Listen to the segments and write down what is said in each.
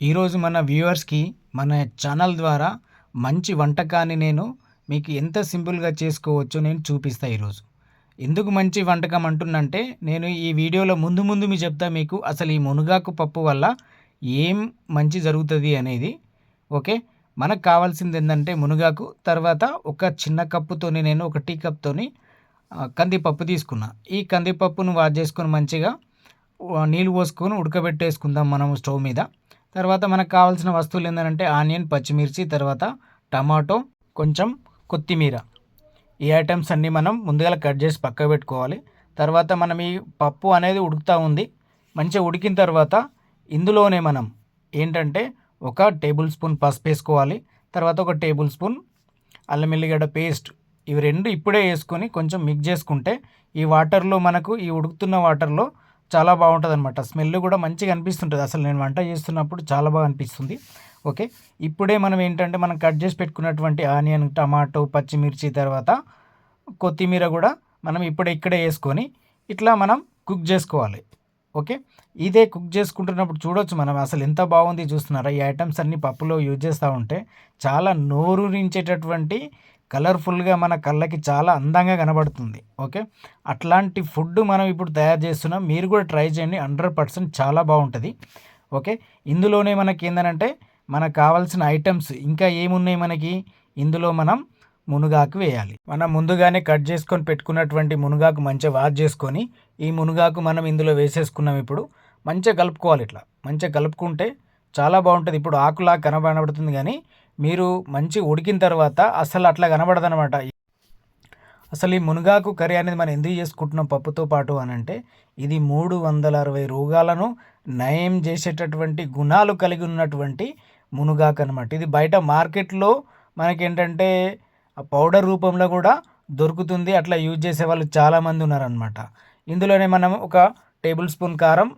ఈరోజు మన వ్యూవర్స్కి మన ఛానల్ ద్వారా మంచి వంటకాన్ని నేను మీకు ఎంత సింపుల్గా చేసుకోవచ్చో నేను చూపిస్తా ఈరోజు. ఎందుకు మంచి వంటకం అంటున్నంటే నేను ఈ వీడియోలో ముందు ముందు మీ చెప్తా మీకు అసలు ఈ మునగాకు పప్పు వల్ల ఏం మంచి జరుగుతుంది అనేది. ఓకే? మనకు కావాల్సింది ఏంటంటే మునగాకు తర్వాత ఒక చిన్న కప్పుతోని నేను ఒక టీ కప్తోని కందిపప్పు తీసుకున్నా. ఈ కందిపప్పును వాష్ చేసుకొని మంచిగా నీళ్ళు పోసుకొని ఉడకబెట్టేసుకుందాం మనం స్టవ్ మీద. తర్వాత మనకు కావాల్సిన వస్తువులు ఏంటంటే ఆనియన్ పచ్చిమిర్చి తర్వాత టమాటో కొంచెం కొత్తిమీర. ఈ ఐటమ్స్ అన్నీ మనం ముందుగా కట్ చేసి పక్క పెట్టుకోవాలి. తర్వాత మనం ఈ పప్పు అనేది ఉడుకుతూ ఉంది. మంచిగా ఉడికిన తర్వాత ఇందులోనే మనం ఏంటంటే ఒక టేబుల్ స్పూన్ పసుపు వేసుకోవాలి. తర్వాత ఒక టేబుల్ స్పూన్ అల్లం ఎల్లిగడ్డ పేస్ట్ ఇవి రెండు ఇప్పుడే వేసుకొని కొంచెం మిక్స్ చేసుకుంటే ఈ వాటర్లో మనకు ఈ ఉడుకుతున్న వాటర్లో చాలా బాగుంటుంది అనమాట స్మెల్ కూడా మంచిగా అనిపిస్తుంటుంది. అసలు నేను వంట చేస్తున్నప్పుడు చాలా బాగా అనిపిస్తుంది. ఓకే. ఇప్పుడే మనం ఏంటంటే మనం కట్ చేసి పెట్టుకున్నటువంటి ఆనియన్ టమాటో పచ్చిమిర్చి తర్వాత కొత్తిమీర కూడా మనం ఇప్పుడే ఇక్కడే వేసుకొని ఇట్లా మనం కుక్ చేసుకోవాలి. ఓకే? ఇదే కుక్ చేసుకుంటున్నప్పుడు చూడొచ్చు మనం అసలు ఎంత బాగుంది చూస్తున్నారా? ఈ ఐటమ్స్ అన్ని పప్పులో యూజ్ చేస్తూ ఉంటే చాలా నోరూరించేటటువంటి కలర్ఫుల్గా మన కళ్ళకి చాలా అందంగా కనబడుతుంది. ఓకే? అట్లాంటి ఫుడ్ మనం ఇప్పుడు తయారు చేస్తున్నాం. మీరు కూడా ట్రై చేయండి. హండ్రెడ్ పర్సెంట్ చాలా బాగుంటుంది. ఓకే? ఇందులోనే మనకి ఏంటంటే మనకు కావాల్సిన ఐటమ్స్ ఇంకా ఏమున్నాయి మనకి? ఇందులో మనం మునగాకు వేయాలి. మనం ముందుగానే కట్ చేసుకొని పెట్టుకున్నటువంటి మునగాకు మంచిగా వాష్ చేసుకొని ఈ మునగాకు మనం ఇందులో వేసేసుకున్నాం ఇప్పుడు. మంచిగా కలుపుకోవాలి ఇట్లా. మంచిగా కలుపుకుంటే చాలా బాగుంటుంది. ఇప్పుడు ఆకులా కనబడబడుతుంది కానీ మీరు మంచి ఉడికిన తర్వాత అసలు అట్లా కనబడదనమాట అసలు ఈ మునగాకు కర్రీ అనేది మనం ఎందుకు చేసుకుంటున్నాం పప్పుతో పాటు అని అంటే ఇది మూడు వందల అరవై రోగాలను నయం చేసేటటువంటి గుణాలు కలిగి ఉన్నటువంటి మునగాకు అనమాట ఇది బయట మార్కెట్లో మనకేంటంటే పౌడర్ రూపంలో కూడా దొరుకుతుంది. అట్లా యూజ్ చేసే వాళ్ళు చాలామంది ఉన్నారనమాట ఇందులోనే మనం ఒక టేబుల్ స్పూన్ కారం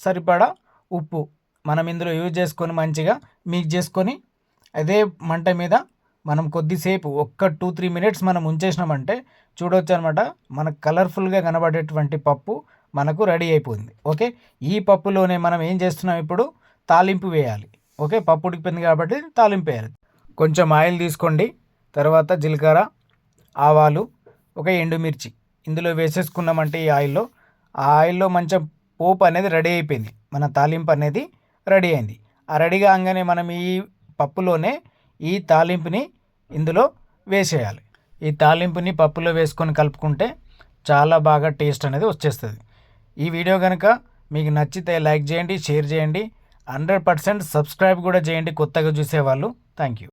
సరిపడా ఉప్పు మనం ఇందులో యూజ్ చేసుకొని మంచిగా మిక్స్ చేసుకొని అదే మంట మీద మనం కొద్దిసేపు ఒక్క టూ త్రీ మినిట్స్ మనం ఉంచేసినామంటే చూడవచ్చు అనమాట మనకు కలర్ఫుల్గా కనబడేటువంటి పప్పు మనకు రెడీ అయిపోయింది. ఓకే? ఈ పప్పులోనే మనం ఏం చేస్తున్నాం ఇప్పుడు? తాలింపు వేయాలి. ఓకే? పప్పు ఉడికిపోయింది కాబట్టి తాలింపు వేయాలి. కొంచెం ఆయిల్ తీసుకోండి. తర్వాత జీలకర్ర ఆవాలు ఒక ఎండుమిర్చి. ఇందులో వేసేసుకున్నామంటే ఈ ఆయిల్లో. ఆ ఆయిల్లో మంచిగా పోపు అనేది రెడీ అయిపోయింది. మన తాలింపు అనేది రెడీ అయింది. ఆ రెడీ కాగానే మనం ఈ పప్పులోనే ఈ తాలింపుని ఇందులో వేసేయాలి. ఈ తాలింపుని పప్పులో వేసుకొని కలుపుకుంటే చాలా బాగా టేస్ట్ అనేది వచ్చేస్తుంది. ఈ వీడియో కనుక మీకు నచ్చితే లైక్ చేయండి షేర్ చేయండి. హండ్రెడ్ పర్సెంట్ సబ్స్క్రైబ్ కూడా చేయండి కొత్తగా చూసేవాళ్ళు. Thank you